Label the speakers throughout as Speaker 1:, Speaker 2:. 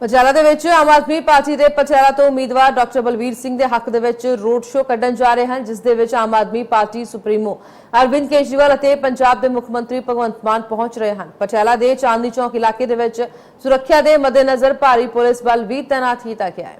Speaker 1: ਪਟਿਆਲਾ ਦੇ ਵਿੱਚ ਆਮ ਆਦਮੀ ਪਾਰਟੀ ਦੇ ਪਟਿਆਲਾ ਤੋਂ ਉਮੀਦਵਾਰ ਡਾਕਟਰ ਬਲਵੀਰ ਸਿੰਘ ਦੇ ਹੱਕ ਦੇ ਵਿੱਚ ਰੋਡ ਸ਼ੋਅ ਕੱਢਣ ਜਾ ਰਹੇ ਹਨ, ਜਿਸ ਦੇ ਵਿੱਚ ਆਮ ਆਦਮੀ ਪਾਰਟੀ ਸੁਪਰੀਮੋ ਅਰਵਿੰਦ ਕੇਜਰੀਵਾਲ ਅਤੇ ਪੰਜਾਬ ਦੇ ਮੁੱਖ ਮੰਤਰੀ ਭਗਵੰਤ ਮਾਨ ਪਹੁੰਚ ਰਹੇ ਹਨ। ਪਟਿਆਲਾ ਦੇ ਚਾਂਦਨੀ ਚੌਕ ਇਲਾਕੇ ਦੇ ਵਿੱਚ ਸੁਰੱਖਿਆ ਦੇ ਮੱਦੇਨਜ਼ਰ ਭਾਰੀ ਪੁਲਿਸ ਬਲ ਵੀ ਤਾਇਨਾਤ ਕੀਤਾ ਗਿਆ ਹੈ।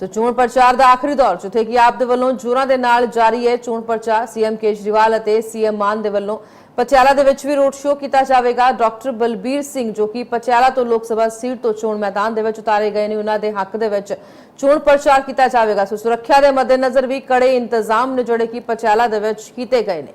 Speaker 1: ਸੋ ਚੋਣ ਪ੍ਰਚਾਰ ਦਾ ਆਖਰੀ ਦੌਰ, ਜਿੱਥੇ ਕਿ ਆਪ ਦੇ ਵੱਲੋਂ ਜੋਰਾਂ ਦੇ ਨਾਲ ਜਾਰੀ ਹੈ ਚੋਣ ਪ੍ਰਚਾਰ। ਸੀਐਮ ਕੇਜਰੀਵਾਲ ਅਤੇ ਸੀਐਮ ਮਾਨ ਦੇ ਵੱਲੋਂ ਪਟਿਆਲਾ ਦੇ ਵਿੱਚ ਵੀ ਰੋਡ ਸ਼ੋਅ ਕੀਤਾ ਜਾਵੇਗਾ। ਡਾਕਟਰ ਬਲਬੀਰ ਸਿੰਘ, ਜੋ ਕਿ ਪਟਿਆਲਾ ਤੋਂ ਲੋਕ ਸਭਾ ਸੀਟ ਤੋਂ ਚੋਣ ਮੈਦਾਨ ਦੇ ਵਿੱਚ ਉਤਾਰੇ ਗਏ ਨੇ, ਉਹਨਾਂ ਦੇ ਹੱਕ ਦੇ ਵਿੱਚ ਚੋਣ ਪ੍ਰਚਾਰ ਕੀਤਾ ਜਾਵੇਗਾ। ਸੋ ਸੁਰੱਖਿਆ ਦੇ ਮੱਦੇਨਜ਼ਰ ਵੀ ਕੜੇ ਇੰਤਜ਼ਾਮ ਨੇ, ਜਿਹੜੇ ਕਿ ਪਟਿਆਲਾ ਦੇ ਵਿੱਚ ਕੀਤੇ ਗਏ ਨੇ।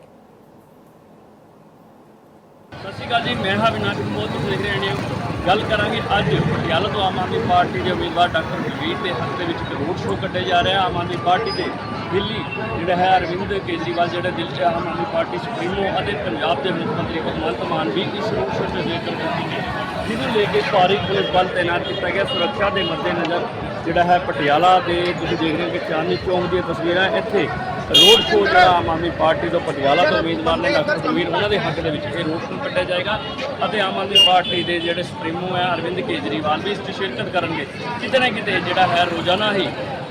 Speaker 2: ਸਤਿ ਸ਼੍ਰੀ ਅਕਾਲ ਜੀ, ਮੈਂ ਹਾਂ ਵਿਨਾਸ਼ ਕੰਬੋਜ ਤੁਸੀਂ ਦੇਖ ਰਹੇ ਹੋ ਗੱਲ ਕਰਾਂਗੇ ਅੱਜ ਪਟਿਆਲਾ ਤੋਂ ਆਮ ਆਦਮੀ ਪਾਰਟੀ ਦੇ ਉਮੀਦਵਾਰ ਡਾਕਟਰ ਬਲਵੀਰ ਦੇ ਹੱਕ ਦੇ ਵਿੱਚ ਇੱਕ ਰੋਡ ਸ਼ੋਅ ਕੱਢਿਆ ਜਾ ਰਿਹਾ ਆਮ ਆਦਮੀ ਪਾਰਟੀ ਦੇ ਦਿੱਲੀ ਜਿਹੜਾ ਹੈ, ਅਰਵਿੰਦ ਕੇਜਰੀਵਾਲ ਜਿਹੜਾ ਦਿੱਲੀ 'ਚ ਆਮ ਆਦਮੀ ਪਾਰਟੀ ਸੁਪਰੀਮੋ ਅਤੇ ਪੰਜਾਬ ਦੇ ਮੁੱਖ ਮੰਤਰੀ ਭਗਵੰਤ ਮਾਨ ਵੀ ਇਸ ਰੋਡ ਸ਼ੋਅ 'ਚ ਜ਼ਿਕਰ ਕਰਨਗੇ ਜਿਹਨੂੰ ਲੈ ਕੇ ਭਾਰੀ ਪੁਲਿਸ ਬਲ ਤੈਨਾਤ ਕੀਤਾ ਗਿਆ। ਸੁਰੱਖਿਆ ਦੇ ਮੱਦੇਨਜ਼ਰ ਜਿਹੜਾ ਹੈ, ਪਟਿਆਲਾ ਦੇ ਤੁਸੀਂ ਦੇਖ ਰਹੇ ਹੋ ਕਿ ਚਾਂਦਨੀ ਚੌਕ ਦੀਆਂ ਤਸਵੀਰਾਂ ਇੱਥੇ ਰੋਡ ਸ਼ੋਅ ਜਿਹੜਾ ਆਮ ਆਦਮੀ ਪਾਰਟੀ ਤੋਂ ਪਟਿਆਲਾ ਤੋਂ ਉਮੀਦਵਾਰ ਨੇ ਡਾਕਟਰ ਬਲਵੀਰ ਉਹਨਾਂ ਦੇ ਹੱਕ ਦੇ ਵਿੱਚ ਇਹ ਰੋਡ ਸ਼ੋਅ ਕੱਢਿਆ ਜਾਏਗਾ ਅਤੇ ਆਮ ਆਦਮੀ ਪਾਰਟੀ ਦੇ ਜਿਹੜੇ ਸੁਪਰੀਮੋ ਹੈ, ਅਰਵਿੰਦ ਕੇਜਰੀਵਾਲ ਵੀ ਇਸ 'ਚ ਸ਼ਿਰਕਤ ਕਰਨਗੇ। ਕਿਤੇ ਨਾ ਕਿਤੇ ਜਿਹੜਾ ਹੈ ਰੋਜ਼ਾਨਾ ਹੀ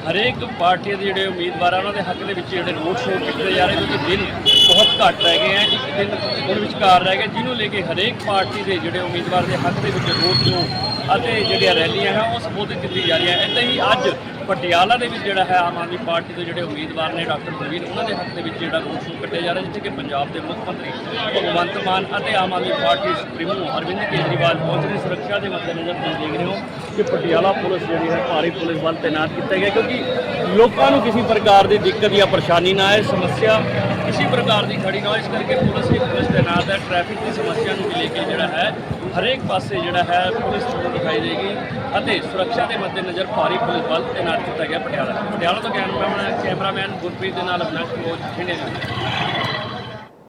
Speaker 2: ਹਰੇਕ ਪਾਰਟੀ ਦੇ ਜਿਹੜੇ ਉਮੀਦਵਾਰ ਆ, ਉਹਨਾਂ ਦੇ ਹੱਕ ਦੇ ਵਿੱਚ ਜਿਹੜੇ ਰੋਡ ਸ਼ੋਅ ਕੀਤੇ ਜਾ ਰਹੇ ਕਿਉਂਕਿ ਦਿਨ ਬਹੁਤ ਘੱਟ ਰਹਿ ਗਏ ਆ। ਇੱਕ ਦਿਨ ਉਹਦੇ ਵਿਚਕਾਰ ਰਹਿ ਗਿਆ ਜਿਹਨੂੰ ਲੈ ਕੇ ਹਰੇਕ ਪਾਰਟੀ ਦੇ ਜਿਹੜੇ ਉਮੀਦਵਾਰ ਦੇ ਹੱਕ ਦੇ ਵਿੱਚ ਰੋਡ ਸ਼ੋਅ ਅਤੇ ਜਿਹੜੀਆਂ ਰੈਲੀਆਂ ਹੈ ਉਹ ਸੰਬੋਧਿਤ ਕੀਤੀ ਜਾ ਰਹੀਆਂ ਇੱਦਾਂ ਹੀ ਅੱਜ ਪਟਿਆਲਾ ਦੇ ਵਿੱਚ ਜਿਹੜਾ ਹੈ ਆਮ ਆਦਮੀ ਪਾਰਟੀ ਦੇ ਜਿਹੜੇ ਉਮੀਦਵਾਰ ਨੇ ਡਾਕਟਰ ਬਲਵੀਰ, ਉਹਨਾਂ ਦੇ ਹੱਕ ਦੇ ਵਿੱਚ ਜਿਹੜਾ ਰੋਡ ਸ਼ੋਅ ਕੱਢਿਆ ਜਾ ਰਿਹਾ, ਜਿੱਥੇ ਕਿ ਪੰਜਾਬ ਦੇ ਮੁੱਖ ਮੰਤਰੀ ਭਗਵੰਤ ਮਾਨ ਅਤੇ ਆਮ ਆਦਮੀ ਪਾਰਟੀ ਸੁਪਰੀਮੋ ਅਰਵਿੰਦ ਕੇਜਰੀਵਾਲ ਪਹੁੰਚ ਰਹੇ ਸੁਰੱਖਿਆ ਦੇ ਮੱਦੇਨਜ਼ਰ ਤੁਸੀਂ ਦੇਖ ਰਹੇ ਹੋ ਕਿ ਪਟਿਆਲਾ ਪੁਲਿਸ ਜਿਹੜੀ ਹੈ ਭਾਰੀ ਪੁਲਿਸ ਬਲ ਤਾਇਨਾਤ ਕੀਤਾ ਗਿਆ, ਕਿਉਂਕਿ ਲੋਕਾਂ ਨੂੰ ਕਿਸੇ ਪ੍ਰਕਾਰ ਦੀ ਦਿੱਕਤ ਜਾਂ ਪਰੇਸ਼ਾਨੀ ਨਾ ਆਏ, ਸਮੱਸਿਆ ਕਿਸੇ ਪ੍ਰਕਾਰ ਦੀ ਖੜੀ ਨਾ ਹੋਏ। ਇਸ ਕਰਕੇ ਪੁਲਿਸ ਹੀ ਪੁਲਿਸ ਤੈਨਾਤ ਹੈ ਟ੍ਰੈਫਿਕ ਦੀ ਸਮੱਸਿਆ ਨੂੰ ਲੈ ਕੇ ਜਿਹੜਾ ਹੈ, ਹਰੇਕ ਪਾਸੇ ਜਿਹੜਾ ਹੈ ਪੁਲਿਸ ਤੁਹਾਨੂੰ ਦਿਖਾਈ ਦੇਗੀ ਅਤੇ ਸੁਰੱਖਿਆ ਦੇ ਮੱਦੇਨਜ਼ਰ ਭਾਰੀ ਪੁਲਿਸ ਬਲ ਤੈਨਾਤ ਕੀਤਾ ਗਿਆ ਪਟਿਆਲਾ। ਪਟਿਆਲਾ ਤੋਂ ਕੈਮਰਾਮੈਨ ਕੈਮਰਾਮੈਨ ਗੁਰਪ੍ਰੀਤ ਦੇ ਨਾਲ ਅਵਿਨਾਸ਼ ਕੋਚ ਖਿੰਡੇ